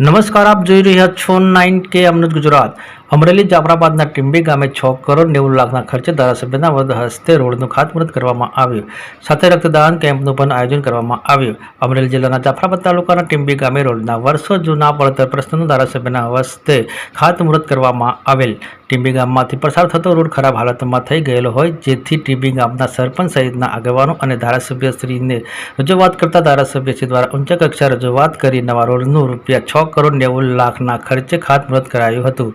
નમસ્કાર આપ જોઈ રહ્યા છો નાઇન કે અમૃત ગુજરાત. અમરેલી જાફરાબાદના ટીમ્બી ગામે છ કરોડ નેવું લાખના ખર્ચે ધારાસભ્યના વધ હસ્તે રોડનું ખાતમુહૂર્ત કરવામાં આવ્યું. સાથે રક્તદાન કેમ્પનું પણ આયોજન કરવામાં આવ્યું. અમરેલી જિલ્લાના જાફરાબાદ તાલુકાના ટીમ્બી ગામે રોડના વર્ષો જૂના પડતર પ્રશ્નનું ધારાસભ્યના હસ્તે ખાતમુહૂર્ત કરવામાં આવેલ. ટીમ્બી ગામમાંથી પસાર થતો રોડ ખરાબ હાલતમાં થઈ ગયેલો હોય, જેથી ટીમ્બી ગામના સરપંચ સહિતના આગેવાનો અને ધારાસભ્યશ્રીને રજૂઆત કરતા ધારાસભ્યશ્રી દ્વારા ઊંચા કક્ષા રજૂઆત કરી નવા રોડનું રૂપિયા છ કરોડ નેવું લાખના ખર્ચે ખાતમુહૂર્ત કરાયું હતું.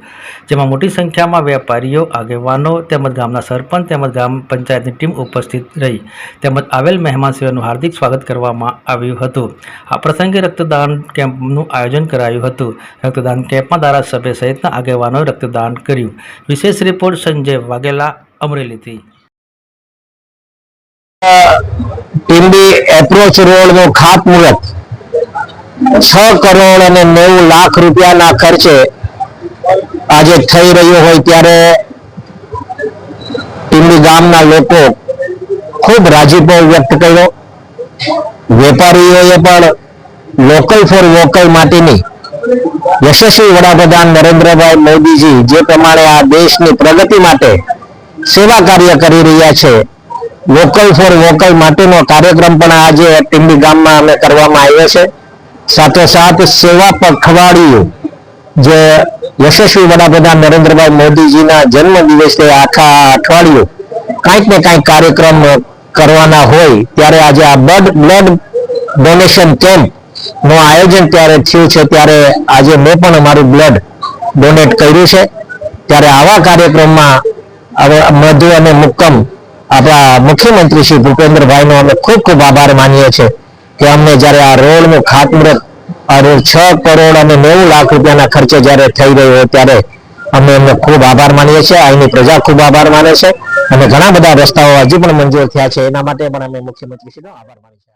જેમાં મોટી સંખ્યામાં વેપારીઓ, આગેવાનો તેમજ ગામના સરપંચ તેમજ ગ્રામ પંચાયતની ટીમ ઉપસ્થિત રહી. તેમજ આવેલ મહેમાન સેવાનું હાર્દિક સ્વાગત કરવામાં આવ્યું હતું. આ પ્રસંગે રક્તદાન કેમ્પનું આયોજન કરાયું હતું. રક્તદાન કેમ્પમાં ધારાસભ્ય સહિતના આગેવાનોએ રક્તદાન કર્યું. વિશેષ રિપોર્ટ સંજય વાઘેલા, અમરેલીથી. ટીમ્બી એપ્રોચ રોડનું ખાતમુહૂર્ત. છ કરોડ અને નેવું લાખ રૂપિયાના ખર્ચે આજે થઈ રહ્યો હોય ત્યારે ટીમડી ગામના લોકો ખૂબ રાજીપો વ્યક્ત કર્યો. વેપારીઓએ પણ લોકલ ફોર વોકલ માટેની યશસ્વી વડાપ્રધાન નરેન્દ્રભાઈ મોદીજી જે પ્રમાણે આ દેશની પ્રગતિ માટે સેવા કાર્ય કરી રહ્યા છે લોકલ ફોર વોકલ માટેનો કાર્યક્રમ પણ આજે ટીંબી ગામમાં અમે કરવામાં આવ્યો છે. સાથોસાથ સેવા પખવાડિયું જે યશસ્વી વડાપ્રધાન નરેન્દ્રભાઈ મોદીજીના જન્મ દિવસે આખા અઠવાડિયું કાંઈક ને કાંઈક કાર્યક્રમ કરવાના હોય, ત્યારે આજે આ બ્લડ બ્લડ ડોનેશન કેમ્પનું આયોજન ત્યારે થયું છે. ત્યારે આજે મેં પણ અમારું બ્લડ ડોનેટ કર્યું છે. ત્યારે આવા કાર્યક્રમમાં હવે મધુ અને મુક્કમ આપણા મુખ્યમંત્રી શ્રી ભૂપેન્દ્રભાઈનો અમે ખૂબ ખૂબ આભાર માનીએ છીએ કે અમને જ્યારે આ રોડનું ખાતમુહૂર્ત રોડ છ કરોડ અને નેવું લાખ રૂપિયાના ખર્ચે જ્યારે થઈ રહ્યો ત્યારે અમે એમને ખૂબ આભાર માનીએ છીએ. અહીંની પ્રજા ખૂબ આભાર માને છે. અને ઘણા બધા રસ્તાઓ હજી પણ મંજૂર થયા છે. એના માટે પણ અમે મુખ્યમંત્રી શ્રીનો આભાર માનીએ છીએ.